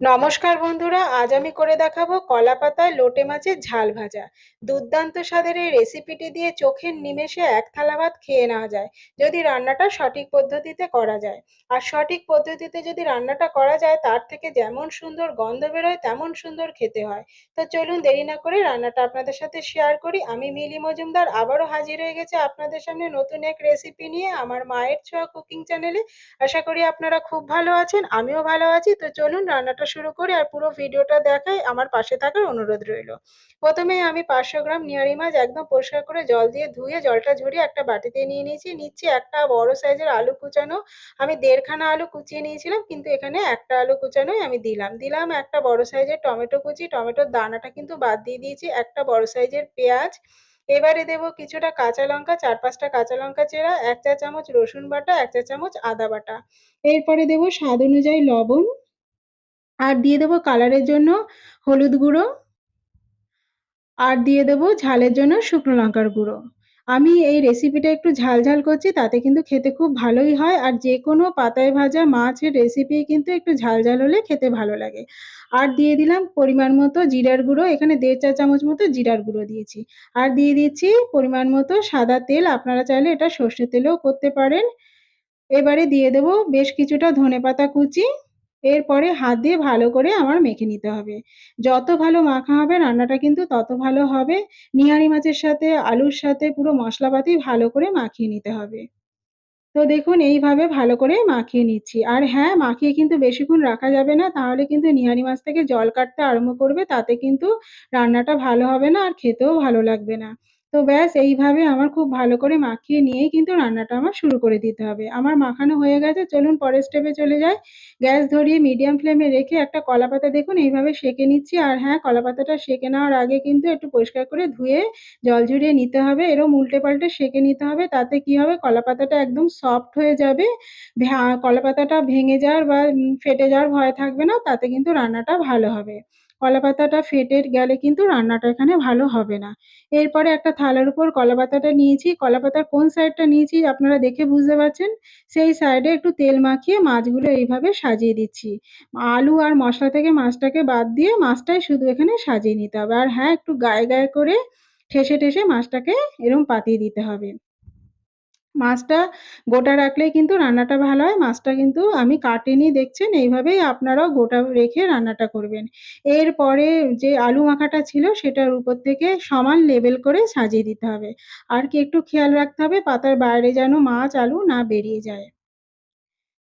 নমস্কার বন্ধুরা, আজ আমি করে দেখাবো কলা পাতায় লোটে মাছের ঝাল ভাজা। দুর্দান্ত স্বাদের এই রেসিপিটি দিয়ে চোখের নিমেষে এক থালা ভাত খেয়ে নেওয়া যায়, যদি রান্নাটা সঠিক পদ্ধতিতে করা যায়। আর সঠিক পদ্ধতিতে যদি রান্নাটা করা যায়, তার থেকে যেমন সুন্দর গন্ধ বেরোয়, তেমন সুন্দর খেতে হয়। তো চলুন দেরি না করে রান্নাটা আপনাদের সাথে শেয়ার করি। আমি মিলি মজুমদার, আবারও হাজির হয়ে গেছে আপনাদের সামনে নতুন এক রেসিপি নিয়ে আমার মায়ের ছোঁয়া কুকিং চ্যানেলে আশা করি আপনারা খুব ভালো আছেন, আমিও ভালো আছি। তো চলুন রান্নাটা শুরু করি আর পুরো ভিডিওটা দেখাই আমার পাশে থাকার অনুরোধ রইল। প্রথমে আমি পাঁচশো গ্রাম নিয়ারি মাছ একদম পরিষ্কার করে জল দিয়ে ধুয়ে জলটা ঝরিয়ে একটা বাটিতে নিয়ে নিয়েছি। নিচ্ছি একটা বড় সাইজের আলু কুচানো। আমি দেড়খানা আলু কুচিয়ে নিয়েছিলাম কিন্তু এখানে একটা আলু কুচানোই আমি দিলাম। দিলাম একটা বড় সাইজের টমেটো কুচি। টমেটোর দানাটা কিন্তু বাদ দিয়ে দিয়েছি। একটা বড় সাইজের পেঁয়াজ। এবারে দেবো কিছুটা কাঁচা লঙ্কা, চার পাঁচটা কাঁচা লঙ্কা চেরা, এক চা চামচ রসুন বাটা, এক চা চামচ আদা বাটা। এরপরে দেবো স্বাদ অনুযায়ী লবণ। আর দিয়ে দেবো কালারের জন্য হলুদ গুঁড়ো। আর দিয়ে দেবো ঝালের জন্য শুকনো লঙ্কার গুঁড়ো। আমি এই রেসিপিটা একটু ঝাল ঝাল করছি, তাতে কিন্তু খেতে খুব ভালোই হয়। আর যে কোনো পাতায় ভাজা মাছের রেসিপি কিন্তু একটু ঝাল ঝাল হলে খেতে ভালো লাগে। আর দিয়ে দিলাম পরিমাণ মতো জিরার গুঁড়ো। এখানে দেড় চা চামচ মতো জিরার গুঁড়ো দিয়েছি। আর দিয়ে দিচ্ছি পরিমাণ মতো সাদা তেল। আপনারা চাইলে এটা সর্ষের তেলেও করতে পারেন। এবারে দিয়ে দেবো বেশ কিছুটা ধনেপাতা কুচি। এরপরে হাত দিয়ে ভালো করে আমার মেখে নিতে হবে। যত ভালো মাখা হবে রান্নাটা কিন্তু তত ভালো হবে। নিহারি মাছের সাথে, আলুর সাথে পুরো মশলাপাতি ভালো করে মাখিয়ে নিতে হবে। তো দেখুন, এইভাবে ভালো করে মাখিয়ে নিচ্ছি। আর হ্যাঁ মাখিয়ে কিন্তু বেশিক্ষণ রাখা যাবে না, তাহলে কিন্তু নিহারি মাছ থেকে জল কাটতে আরম্ভ করবে, তাতে কিন্তু রান্নাটা ভালো হবে না আর খেতেও ভালো লাগবে না। তো ব্যাস, এইভাবে আমার খুব ভালো করে মাখিয়ে নিয়েই কিন্তু রান্নাটা আমার শুরু করে দিতে হবে। আমার মাখানো হয়ে গেছে, চলুন পরের স্টেপে চলে যাই। গ্যাস ধরিয়ে মিডিয়াম ফ্লেমে রেখে একটা কলা পাতা দেখুন, এইভাবে সেঁকে নিচ্ছি। আর হ্যাঁ কলা পাতাটা সেঁকে নেওয়ার আগে কিন্তু একটু পরিষ্কার করে ধুয়ে জল ঝরিয়ে নিতে হবে। এরম উল্টে পাল্টে সেঁকে নিতে হবে, তাতে কি হবে? কলা পাতাটা একদম সফট হয়ে যাবে। কলা পাতাটা ভেঙে যাওয়ার বা ফেটে যাওয়ার ভয় থাকবে না, তাতে কিন্তু রান্নাটা ভালো হবে। কলা পাতাটা ফেটে গেলে কিন্তু রান্নাটা এখানে ভালো হবে না। এরপরে একটা থালার উপর কলা পাতাটা নিয়েছি। কলা পাতার কোন সাইডটা নিয়েছি আপনারা দেখে বুঝতে পারছেন। সেই সাইডে একটু তেল মাখিয়ে মাছগুলো এইভাবে সাজিয়ে দিচ্ছি। আলু আর মশলা থেকে মাছটাকে বাদ দিয়ে মাছটাই শুধু এখানে সাজিয়ে নিতে হবে। আর হ্যাঁ একটু গায়ে গায়ে করে ঠেসে ঠেসে মাছটাকে এরম পাতিয়ে দিতে হবে। মাছটা গোটা রাখলেই কিন্তু রান্নাটা ভালো হয়। মাছটা কিন্তু আমি কাটিনি, দেখছেন? এইভাবেই আপনারাও গোটা রেখে রান্নাটা করবেন। এরপরে যে আলু মাখাটা ছিল, সেটার উপর থেকে সমান লেবেল করে সাজিয়ে দিতে হবে। আর কি একটু খেয়াল রাখতে হবে, পাতার বাইরে যেন মাছ, আলু না বেরিয়ে যায়।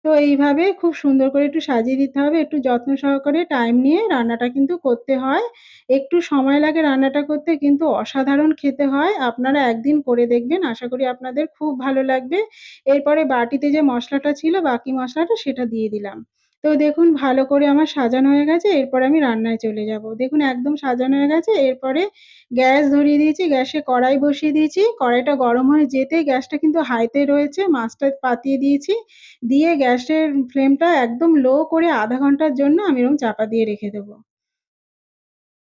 তো এইভাবে খুব সুন্দর করে একটু সাজিয়ে দিতে হবে, একটু যত্ন সহকারে টাইম নিয়ে রান্নাটা কিন্তু করতে হয়। একটু সময় লাগে রান্নাটা করতে, কিন্তু অসাধারণ খেতে হয়। আপনারা একদিন করে দেখবেন, আশা করি আপনাদের খুব ভালো লাগবে। এরপরে বাটিতে যে মশলাটা ছিল, বাকি মশলাটা সেটা দিয়ে দিলাম। তো দেখুন ভালো করে আমার সাজানো হয়ে গেছে, এরপর আমি রান্নায় চলে যাব। দেখুন একদম সাজানো হয়ে গেছে, এরপরে গ্যাস ধরিয়ে দিয়েছি, গ্যাসে কড়াই বসিয়ে দিয়েছি। কড়াইটা গরম হয়ে যেতে গ্যাসটা কিন্তু হাইতে রয়েছে, মাছটা পাতিয়ে দিয়েছি। দিয়ে গ্যাসের ফ্লেমটা একদম লো করে আধা ঘণ্টার জন্য আমি এরকম চাপা দিয়ে রেখে দেবো।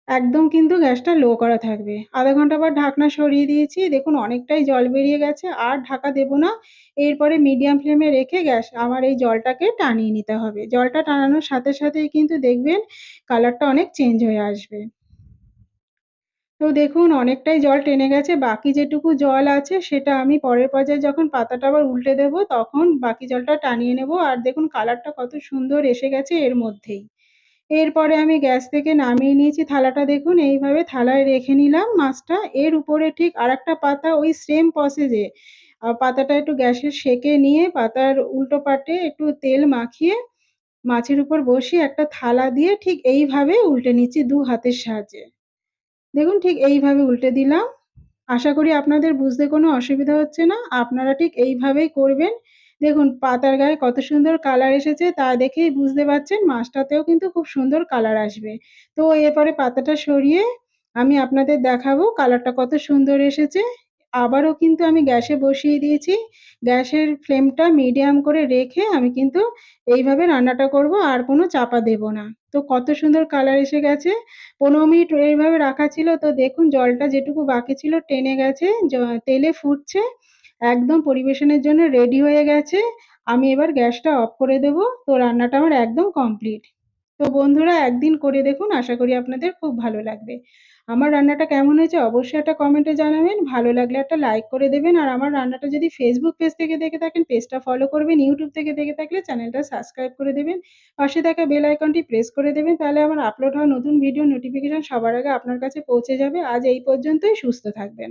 একদম কিন্তু গ্যাসটা লো করা থাকবে। আধা ঘণ্টা পর ঢাকনা সরিয়ে দিয়েছি। দেখুন, অনেকটাই জল বেরিয়ে গেছে। আর ঢাকা দেবো না। এরপরে মিডিয়াম ফ্লেমে রেখে গ্যাস, আমার এই জলটাকে টানিয়ে নিতে হবে। জলটা টানানোর সাথে সাথেই কিন্তু দেখবেন কালারটা অনেক চেঞ্জ হয়ে আসবে। তো দেখুন, অনেকটাই জল টেনে গেছে। বাকি যেটুকু জল আছে, সেটা আমি পরের পর্যায়ে যখন পাতাটা আবার উল্টে দেবো, তখন বাকি জলটা টানিয়ে নেব। আর দেখুন কালারটা কত সুন্দর এসে গেছে এর মধ্যেই। এরপরে আমি গ্যাস থেকে নামিয়ে নিয়েছি থালাটা দেখুন, এইভাবে থালায় রেখে নিলাম মাছটা। এর উপরে ঠিক আরেকটা পাতা ওই সেম প্রসেসে পাতাটা একটু গ্যাসে সেঁকে নিয়ে পাতার উল্টো পাটে একটু তেল মাখিয়ে মাছের উপর বসিয়ে একটা থালা দিয়ে ঠিক এইভাবে উল্টে নিচ্ছি দু হাতের সাহায্যে। দেখুন ঠিক এইভাবে উল্টে দিলাম। আশা করি আপনাদের বুঝতে কোনো অসুবিধা হচ্ছে না। আপনারা ঠিক এইভাবেই করবেন। দেখুন, পাতার গায়ে কত সুন্দর কালার এসেছে তা দেখেই বুঝতে পারছেন, মাছটাতেও কিন্তু খুব সুন্দর কালার আসবে। তো এরপরে পাতাটা সরিয়ে আমি আপনাদের দেখাবো কালারটা কত সুন্দর এসেছে। আবারও কিন্তু আমি গ্যাসে বসিয়ে দিয়েছি। গ্যাসের ফ্লেমটা মিডিয়াম করে রেখে আমি কিন্তু এইভাবে রান্নাটা করব, আর কোনো চাপা দেব না। তো কত সুন্দর কালার এসে গেছে। পনেরো মিনিট এইভাবে রাখা ছিল, তো দেখুন জলটা যেটুকু বাকি ছিল টেনে গেছে তেলে ফুটছে। একদম পরিবেশনের জন্য রেডি হয়ে গেছে। আমি এবার গ্যাসটা অফ করে দেব। তো রান্নাটা আমার একদম কমপ্লিট তো বন্ধুরা, একদিন করে দেখুন, আশা করি আপনাদের খুব ভালো লাগবে। আমার রান্নাটা কেমন হয়েছে অবশ্যই একটা কমেন্টে জানাবেন। ভালো লাগলে একটা লাইক করে দেবেন। আর আমার রান্নাটা যদি ফেসবুক পেজ থেকে দেখে থাকেন পেজটা ফলো করবেন। ইউটিউব থেকে দেখে থাকলে চ্যানেলটা সাবস্ক্রাইব করে দেবেন। পাশে থাকা বেল আইকনটি প্রেস করে দেবেন। তাহলে আমার আপলোড হওয়া নতুন ভিডিও নোটিফিকেশন সবার আগে আপনার কাছে পৌঁছে যাবে। আজ এই পর্যন্তই, সুস্থ থাকবেন।